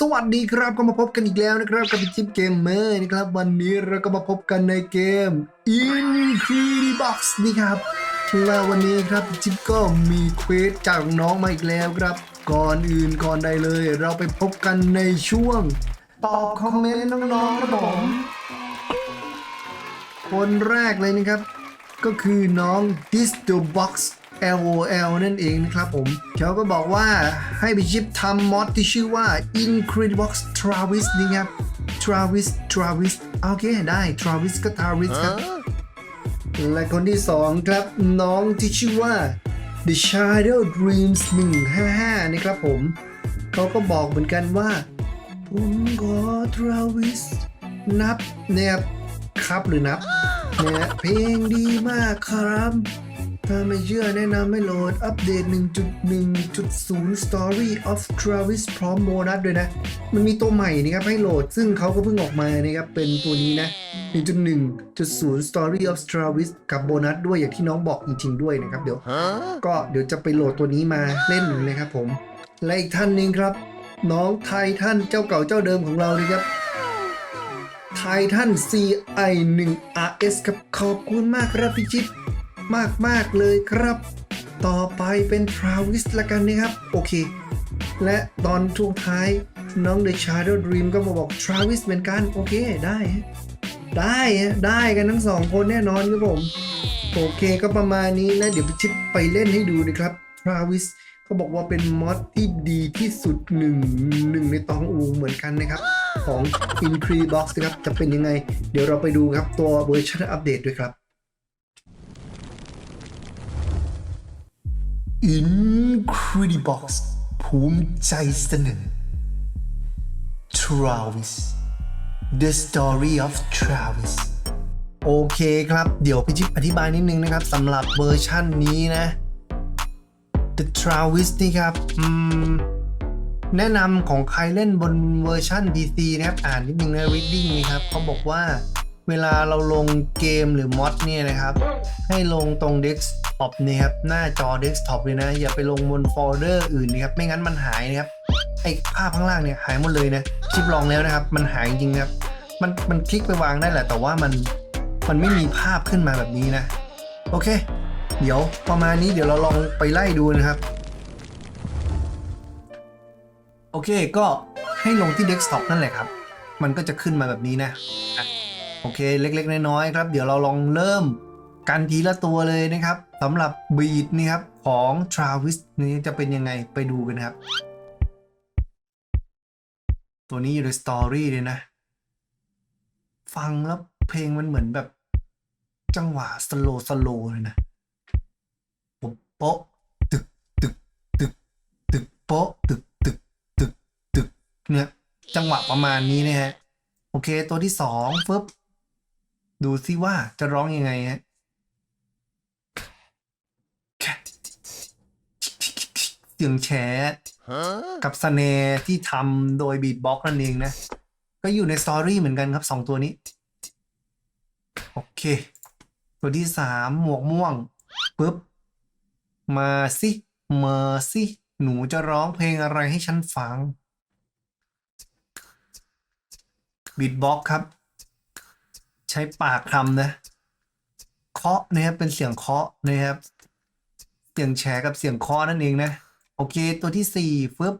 สวัสดีครับก็มาพบกันอีกแล้วนะครับกับจิ๊บเกมเมอร์นะครับ วันนี้เราก็มาพบกันในเกม Incredibox นี่ครับและวันนี้ครับจิ๊บก็มีเควสจากน้องมาอีกแล้วครับ ก่อนอื่นก่อนใดเลย เราไปพบกันในช่วง ตอบคอมเมนต์น้องๆครับผมคนแรกเลยนะครับ ก็คือน้อง d i s t o Box LOL นั่นเองนะครับผมเขาก็บอกว่าให้ไปชิปทำมอดที่ชื่อว่า Incredibox Travis นี่ครับ Travis Travis โอเคได้ Travis ก็ Travis ครับ และคนที่สองครับน้องที่ชื่อว่า The Shadow Dreams 155 นะครับผม เขาก็บอกเหมือนกันว่า ผมขอ Travis นับเนี่ยครับหรือนับเนี่ยเพลงดีมากครับ ถ้าไม่เชื่อแนะนำให้โหลดอัปเดต 1.1.0 Story of Travis พร้อมโบนัสด้วยนะ มันมีตัวใหม่นะครับให้โหลด ซึ่งเขาก็เพิ่งออกมานะครับ เป็นตัวนี้นะ 1.1.0 Story of Travis กับโบนัสด้วยอย่างที่น้องบอกจริงๆด้วยนะครับเดี๋ยว ก็เดี๋ยวจะไปโหลดตัวนี้มาเล่นนะครับผม และอีกท่านหนึ่งครับ น้องไททันเจ้าเก่าเจ้าเดิมของเรานะครับไททัน CI 1 RS ครับขอบคุณมากครับพี่จิ๊บ มากมาก ๆ เลยครับ ต่อไปเป็นทราวิสละกันนะครับ โอเค และตอนช่วงท้ายน้อง The Shadow Dream ก็มาบอกทราวิสเหมือนกัน โอเคได้ ได้ได้กันทั้งสองคนแน่นอนครับผม โอเคก็ประมาณนี้นะ เดี๋ยวพี่ชิปไปเล่นให้ดูนะครับทราวิสเขาบอกว่าเป็นมอดที่ดีที่สุดหนึ่งหนึ่งในตองอูเหมือนกันนะครับ ของ Increbox นะครับ จะเป็นยังไง เดี๋ยวเราไปดูครับตัวเวอร์ชันอัปเดตด้วยครับ Incredibox ภูมิใจเสนอ Travis The Story of Travis โอเคครับ เดี๋ยวพี่จิ๊บอธิบายนิดนึงนะครับสำหรับเวอร์ชั่นนี้นะ The Travis นี่ครับแนะนำของใครเล่นบนเวอร์ชัน PC นะครับ อ่านนิดนึงนะ reading นี่ครับเขาบอกว่าเวลาเราลงเกมหรือมอดเนี่ยนะครับ ให้ลงตรง desktop เนี่ครับหน้าจอ desktop เลยนะ อย่าไปลงบนโฟลเดอร์อื่นนะครับ ไม่งั้นมันหายนะครับไอ้ภาพข้างล่างเนี่ยหายหมดเลยนะคลิปลองแล้วนะครับ มันหายจริงครับ มันมันคลิกไปวางได้แหละ แต่ว่ามันมันไม่มีภาพขึ้นมาแบบนี้นะ โอเค เดี๋ยวประมาณนี้เดี๋ยวเราลองไปไล่ดูนะครับ โอเคก็ให้ลงที่ desktop นั่นแหละครับ มันก็จะขึ้นมาแบบนี้นะ โอเคเล็กๆน้อยๆครับ เดี๋ยวเราลองเริ่ม กันทีละตัวเลยนะครับสำหรับบีดนี่ครับของ Travis นี้จะเป็นยังไงไปดูกันครับ ตัวนี้อยู่ในสตอรี่เลยนะ ฟังแล้วเพลงมันเหมือนแบบ จังหวะสโลสโลเลยนะปุ๊บโป๊ะตึกตึกตึกตึกโป๊ะตึกตึกตึกตึกเนี่ยจังหวะประมาณนี้นะฮะ โอเคตัวที่สองฟึบดูซิว่าจะร้องยังไงฮะ เสียงแฉกับสเนร์ที่ทำโดยบีทบ็อกนั่นเองนะ ก็อยู่ในสตอรี่เหมือนกันครับสองตัวนี้ โอเค ตัวที่สามหมวกม่วงปุ๊บ มาสิ มาสิ หนูจะร้องเพลงอะไรให้ฉันฟังบีทบ็อกครับ ใช้ปากทำนะ เคาะนะครับเป็นเสียงเคาะนะครับ เสียงแฉกับเสียงเคาะนั่นเองนะโอเค ตัวที่สี่ฟึบ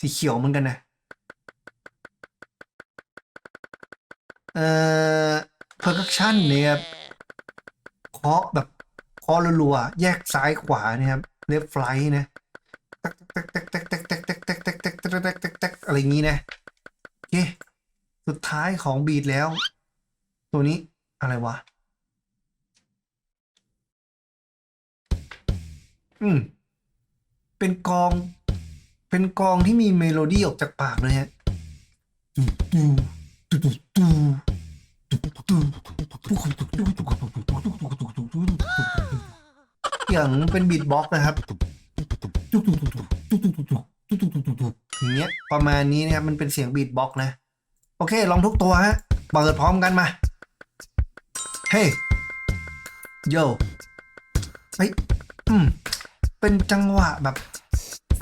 สีเขียวเหมือนกันนะ เอ่อ percussion เนี่ยครับเคาะแบบเคาะรัวๆ แยกซ้ายขวานะครับ left right นะตักตักตักตักตักตักตักตักตักตักตักตักตักตักอะไรอย่างงี้นะ โอเค สุดท้ายของบีดแล้ว ตัวนี้อะไรวะ อืม เป็นกอง เป็นกองที่มีเมโลดี้ออกจากปากเลยฮะอย่างเป็นบีทบ็อกนะครับอย่างเงี้ยประมาณนี้นะครับ มันเป็นเสียงบีทบ็อกนะ โอเค ลองทุกตัวฮะเปิดพร้อมกันมา เฮ้ยโยเฮ้ยอืม เป็นจังหวะแบบ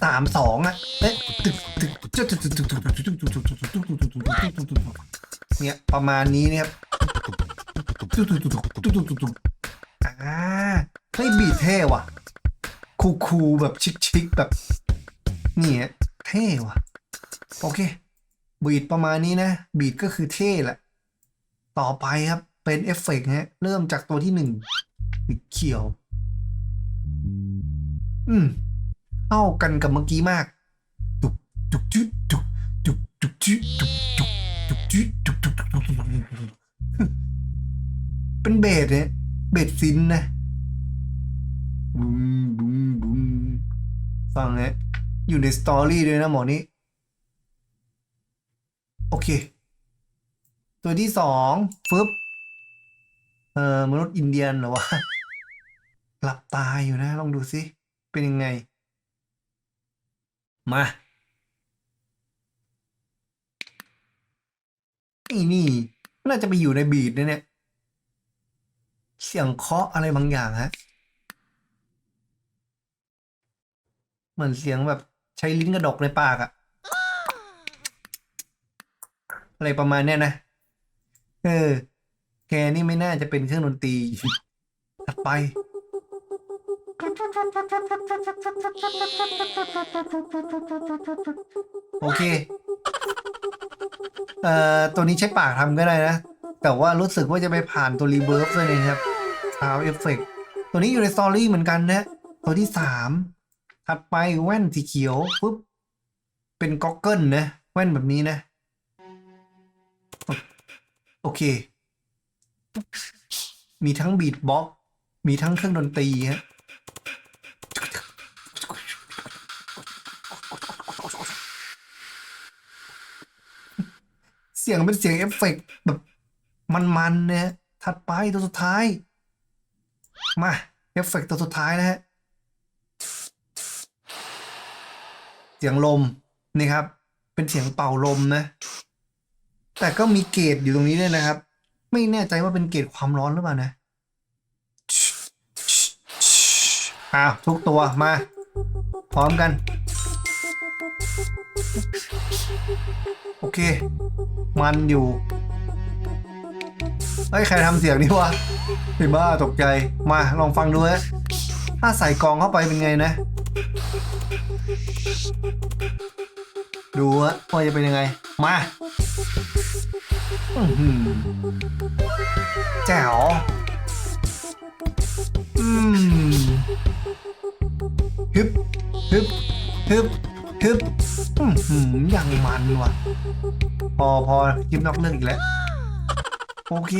สามสองอะเอ๊ะตึกตึกตึกตึกตึกตึกตึกตึกตึกตึกตึกตึกตึกตึกตึกตึกตึกเนี่ยประมาณนี้เนี่ยครับตึกตึกตึกตึกตึกตึกตึกอ่าเฮ้ยบีทเท่ว่ะ คูคูแบบชิคๆแบบนี่ฮะเท่ว่ะ โอเค บีทประมาณนี้นะ บีทก็คือเท่แหละ ต่อไปครับเป็นเอฟเฟกต์ฮะเริ่มจากตัวที่หนึ่งสีเขียว อืมเข้ากันกับเมื่อกี้มากตุกตุกจุดตุกตุกตุกจุดตุกตุกตุกจุดตุกตุกตุกตุกตุกตุกเป็นเบสเนี่ยเบสซินนะบุ้มบุ้มบุ้มฟังเนี่ยอยู่ในสตอรี่ด้วยนะหมอนี่โอเค ตัวที่สองฟึบเอ่อมนุษย์อินเดียนเหรอวะหลับตาอยู่นะ ลองดูสิ เป็นยังไง มาไอ้นี่น่าจะไปอยู่ในบีดนะเนี่ย เสียงเคาะอะไรบางอย่างฮะ เหมือนเสียงแบบใช้ลิ้นกระดกในปากอะอะไรประมาณเนี้ยนะ เออ แกนี่ไม่น่าจะเป็นเครื่องดนตรีถัดไป โอเค เอ่อ ตัวนี้ใช้ปากทำก็ได้นะ แต่ว่ารู้สึกว่าจะไปผ่านตัวรีเบิร์ฟด้วยนะครับซาวเอฟเฟกตัวนี้อยู่ในสตอรี่เหมือนกันนะ ตัวที่สาม ถัดไปแว่นสีเขียวปุ๊บ เป็นก็อกเกิลนะ แว่นแบบนี้นะ โอเค มีทั้งบีทบ็อกมีทั้งเครื่องดนตรีฮะ สียงเป็นเสียงเอฟเฟกต์แบบมันๆนะฮะถัดไปตัวสุดท้าย มาเอฟเฟกต์ตัวสุดท้ายนะฮะเสียงลมนี่ครับ เป็นเสียงเป่าลมนะ แต่ก็มีเกจอยู่ตรงนี้ด้วยนะครับ ไม่แน่ใจว่าเป็นเกจความร้อนหรือเปล่านะอ้าวทุกตัวมา พร้อมกัน โอเค มันอยู่เฮ้ยใครทำเสียงนี่วะไอ้บ้าตกใจมาลองฟังดูฮะถ้าใส่กองเข้าไปเป็นไงนะ ดูฮะว่าจะเป็นยังไง มาแจ๋วอืมฮึบฮึบฮึบ ฮึบอื้อหืออย่างมันว่ะ พอพอคลิปนอกเรื่องอีกแล้ว โอเค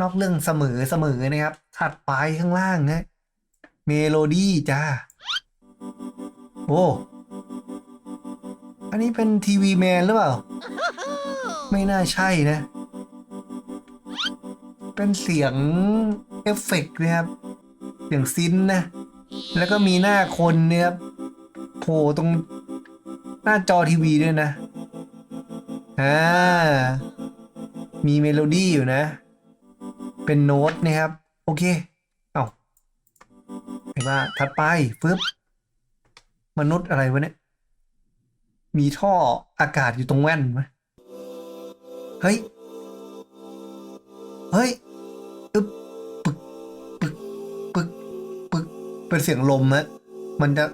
นอกเรื่องเสมอเสมอนะครับ ถัดไปข้างล่างนะเมโลดี้จ้า โอ้อันนี้เป็นทีวีแมนหรือเปล่า ไม่น่าใช่นะ เป็นเสียงเอฟเฟกต์นะครับ เสียงซินนะ แล้วก็มีหน้าคนเนี่ยครับ โผล่ตรงหน้าจอทีวีด้วยนะ อ่า มีเมโลดี้อยู่นะ เป็นโน้ตนะครับ โอเค เอาเห็นว่าถัดไปฟึบมนุษย์อะไรวะเนี่ย มีท่ออากาศอยู่ตรงแว่นไหมเฮ้ย เฮ้ยอึบปึกปึกปึกปึกเป็นเสียงลมฮะมันจะ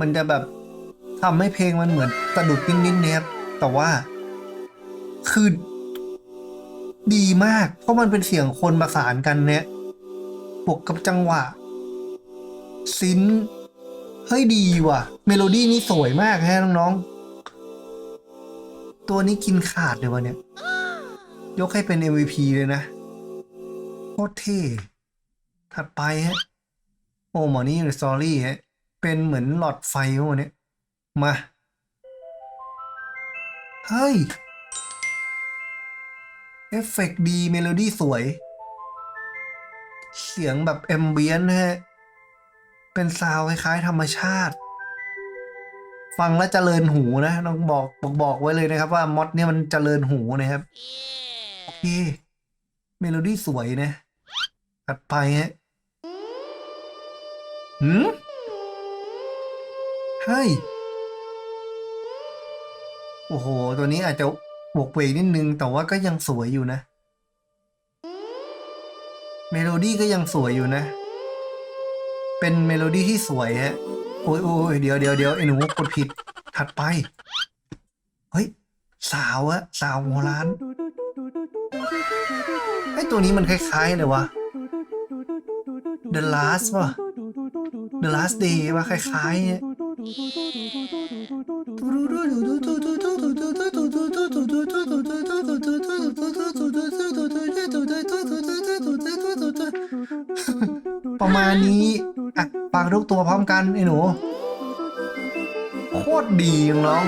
มันจะแบบทำให้เพลงมันเหมือนสะดุดนิดๆนะครับแต่ว่า คือดีมาก เพราะมันเป็นเสียงคนประสานกันเนี่ยบวกกับจังหวะซินเฮ้ยดีว่ะ เมโลดี้นี่สวยมากฮะน้องๆ ตัวนี้กินขาดเลยวะเนี่ย ยกให้เป็น MVP เลยนะโคตรเท่ถัดไปฮะ โอ้หมอนี่อยู่ในสตอรี่ฮะ เป็นเหมือนหลอดไฟพวกนี้มา เฮ้ย เอฟเฟกต์ดี เมโลดี้สวย เสียงแบบแอมเบียนฮะ เป็นซาวคล้ายๆธรรมชาติ ฟังแล้วเจริญหูนะ ต้องบอกบอกบอกไว้เลยนะครับว่ามอดเนี่ยมันเจริญหูนะครับ โอเค เมโลดี้สวยนะถัดไปฮะหืม เฮ้ย โอ้โห ตัวนี้อาจจะบวกเวกนิดนึง แต่ว่าก็ยังสวยอยู่นะ เมโลดี้ก็ยังสวยอยู่นะ เป็นเมโลดี้ที่สวยฮะ โอ้ยโอ้ยเดี๋ยวเดี๋ยวเดี๋ยวไอ้หนูกดผิด ถัดไป เฮ้ย สาวอะสาวหัวร้านไอ้ตัวนี้มันคล้ายๆเลยวะ The Last ป่ะ The Last Day ป่ะคล้ายๆเนี่ย ประมาณนี้อะฟังทุกตัวพร้อมกันไอ้หนู โคตรดีน้อง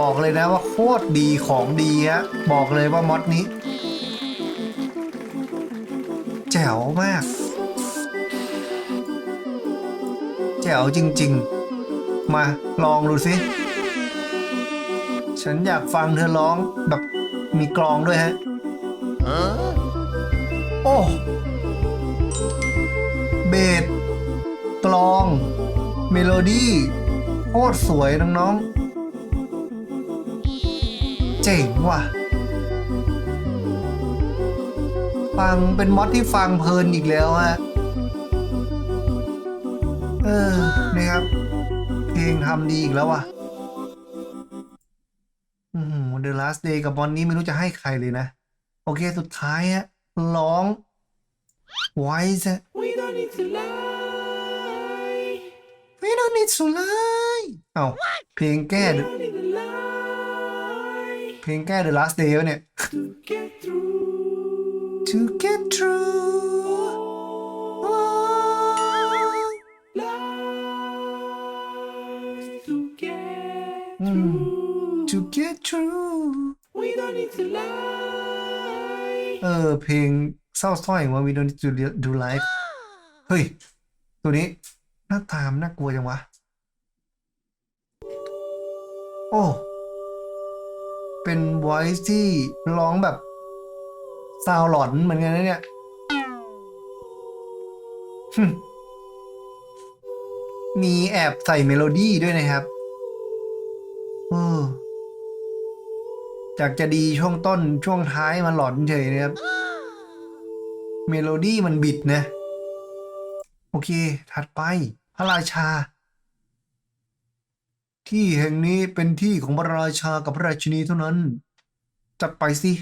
บอกเลยนะว่าโคตรดีของดีฮะ บอกเลยว่ามอดนี้ แจ๋วมาก แจ๋วจริง ๆ มาลองดูสิฉันอยากฟังเธอร้องแบบมีกลองด้วยฮะโอ้เบสกลอง เมโลดี้โคตรสวยน้องๆ เจ๋งว่ะ ฟังเป็นมอดที่ฟังเพลินอีกแล้วฮะ เออนี่ครับ เพลงทำดีอีกแล้วว่ะอืม The Last Day กับบอนนี้ไม่รู้จะให้ใครเลยนะ โอเคสุดท้ายฮะร้อง Wise ฮะ We don't need to lie. We don't need to lie เอ้าเพลงแก้ We don't need to lie เพลงแก้ The Last Day วะเนี่ย to get through. To get through to get through We don't need to lie. เออ เพลงเศร้าสร้อยว่า We don't need to do life เฮ้ย ตัวนี้หน้าตามนน่ากลัวจังวะ โอ้ เป็น voice ที่ร้องแบบซาวหลอนเหมือนกันนะเนี่ยฮึ่มมีแอบใส่เมโลดี้ด้วยนะครับเออ จากจะดีช่วงต้นช่วงท้ายมาหลอนเฉยนะครับ เมโลดี้มันบิดนะ โอเค ถัดไป พระราชา ที่แห่งนี้เป็นที่ของพระราชากับพระราชินีเท่านั้น จัดไปสิ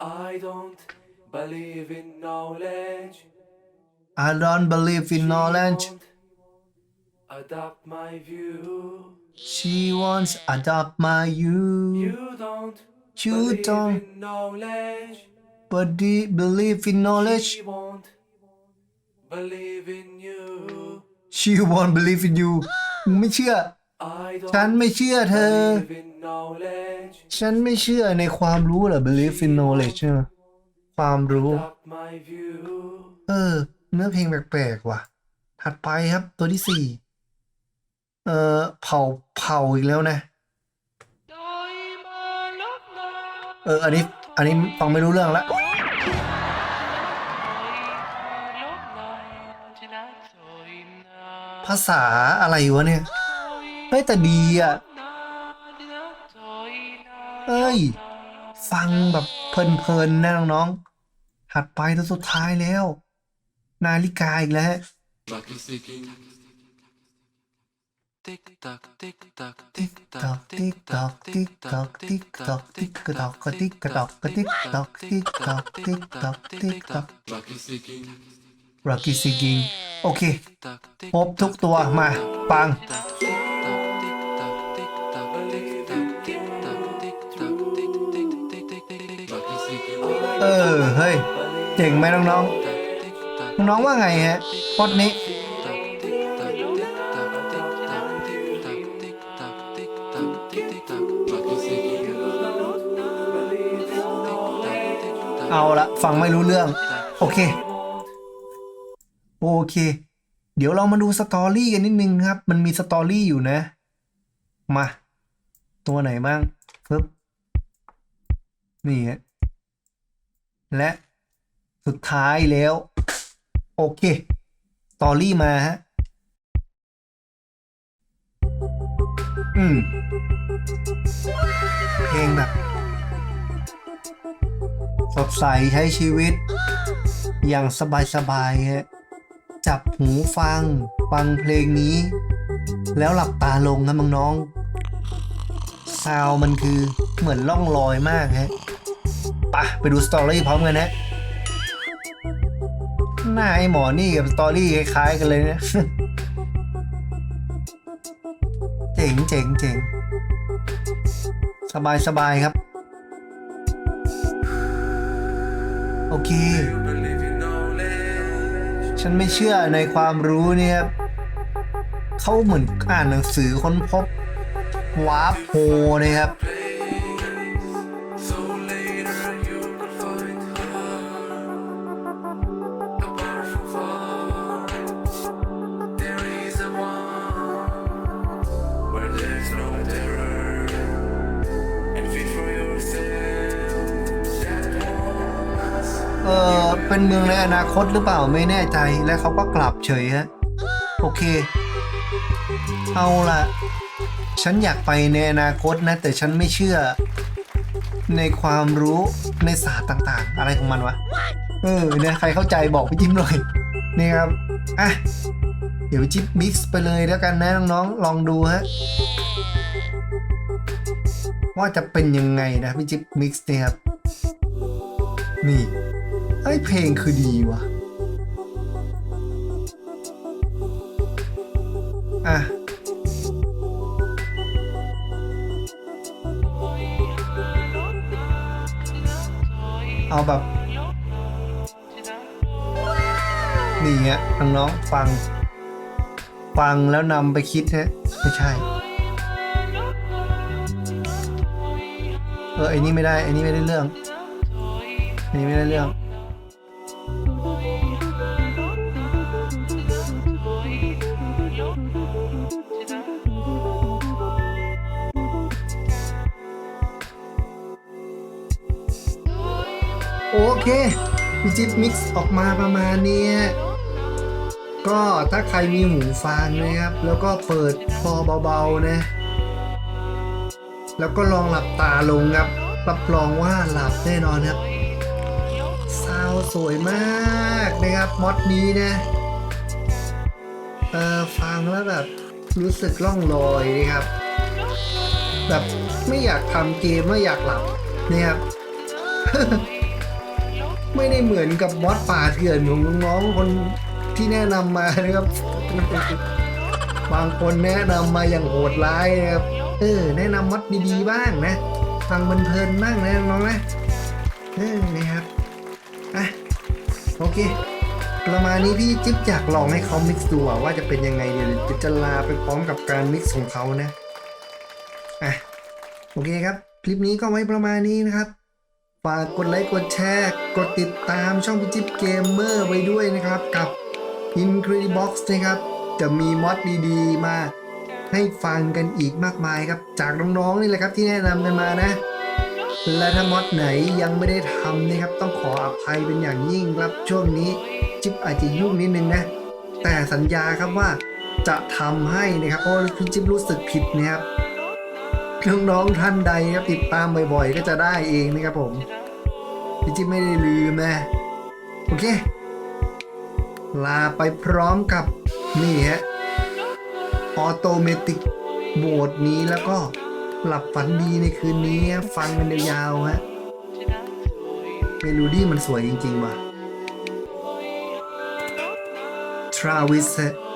I don't believe in knowledge. I don't believe in knowledge Don't Adopt my view. she wants adopt my you You don't You believe don't. in knowledge. but they believe in knowledge She won't believe in you. she won't believe in you มึงไม่เชื่อ I don't ฉันไม่เชื่อเธอ believe in knowledge. ฉันไม่เชื่อในความรู้เหรอ believe in knowledge ใช่ไหมความรู้ Adopt my view. เออ เนื้อเพลงแปลกๆว่ะ ถัดไปครับตัวที่สี่ เออเผาเผาอีกแล้วนะ เออ อันนี้ อันนี้ฟังไม่รู้เรื่องละภาษาอะไรวะเนี่ยเฮ้ยแต่ดีอะเอ้ย ฟังแบบเพลินๆนะน้องๆถัดไปตัวสุดท้ายแล้ว นาฬิกาอีกแล้ว รักกตักกินรักกี้ซิกินโอเคพบทุกตัวมาปังเออเฮ้ยเจ๋งไหมน้องๆน้องว่าไงฮะพดนี้ ฟังไม่รู้เรื่อง โอเค โอเค เดี๋ยวเรามาดูสตอรี่กันนิดนึงครับ มันมีสตอรี่อยู่นะ มา ตัวไหนบ้างปึ๊บนี่และสุดท้ายแล้ว โอเคสตอรี่มาฮะอืมเพลงแบบ สดใสใช้ชีวิต อย่างสบายๆฮะจับหูฟัง ฟังเพลงนี้ แล้วหลับตาลงนะมังน้องซาวมันคือเหมือนล่องลอยมากฮะปะไปดูสตอรี่พร้อมกันนะหน้าไอ้หมอนี่กับสตอรี่คล้ายๆกันเลยนะเจ๋งเจ๋งเจ๋งสบายสบายครับ โอเค ฉันไม่เชื่อในความรู้เนี่ยเขาเหมือนอ่านหนังสือค้นพบวาร์ปโฮนะครับ องในอนาคตหรือเปล่าไม่แน่ใจและเขาก็กลับเฉยฮะโอเค เอาละฉันอยากไปในอนาคตนะ แต่ฉันไม่เชื่อ ในความรู้ในศาสตร์ต่าง ๆ อะไรของมันวะเออเนี่ยใครเข้าใจบอกพี่จิ้มหน่อยนี่ครับอะเดี๋ยวจิ๊บมิกซ์ไปเลยแล้วกันนะน้องๆลองดูฮะว่าจะเป็นยังไงนะพี่จิ๊บมิกซ์เนี่ยครับนี่ ไอ้ยเพลงคือดีว่ะอะเอาแบบนี่ฮะน้องๆฟัง ฟังแล้วนำไปคิดฮะไม่ใช่ เออไอ้นี่ไม่ได้ไอ้นี่ไม่ได้เรื่องไอ้นี่ไม่ได้เรื่อง เคพี่จิ๊บมิกซ์ออกมาประมาณนี้ก็ถ้าใครมีหูฟังนะครับ แล้วก็เปิดพอเบาๆนะ แล้วก็ลองหลับตาลงครับ รับรองว่าหลับแน่นอนครับซาวสวยมากนะครับมอดนี้นะเออฟังแล้วแบบรู้สึกล่องลอยนะครับ แบบไม่อยากทำเกมไม่อยากหลับนะครับ ไม่ได้เหมือนกับมอดป่าเถื่อนของน้องๆคนที่แนะนำมานะครับ บางคนแนะนำมาอย่างโหดร้ายนะครับ เออ แนะนำมอดดีๆบ้างนะ ฟังมันเพลินบ้างนะน้องๆนะ เออนะครับ อะ โอเค ประมาณนี้พี่จิ๊บอยากลองให้เขามิกซ์ดูอะว่าจะเป็นยังไงเดี๋ยวจะจะลาไปพร้อมกับการมิกซ์ของเขานะ อะ โอเคครับ คลิปนี้ก็ไว้ประมาณนี้นะครับากกดไลค์กดแชร์กดติดตามช่องพิจิปเกมเมอร์ไว้ด้วยนะครับกับ Incredibox นะครับ จะมีมอดดีๆ มาให้ฟังกันอีกมากมายครับ จากน้องๆนี่แหละครับที่แนะนำกันมานะ และถ้ามอดไหนยังไม่ได้ทำนะครับ ต้องขออภัยเป็นอย่างยิ่งครับช่วงนี้จิ๊บอาจจะยุ่งนิดนึงนะ แต่สัญญาครับว่าจะทำให้นะครับเพราะว่าพี่จิ๊บรู้สึกผิดนะครับ น้องๆท่านใดครับติดตามบ่อยๆ ก็จะได้เองนะครับผม พี่จิ๊บไม่ได้ลืมนะ โอเค ลาไปพร้อมกับนี่ฮะออโตเมติกโหมดนี้แล้วก็หลับฝันดีในคืนนี้ฟังกันยาวๆฮะเมโลดี้มันสวยจริงๆว่ะท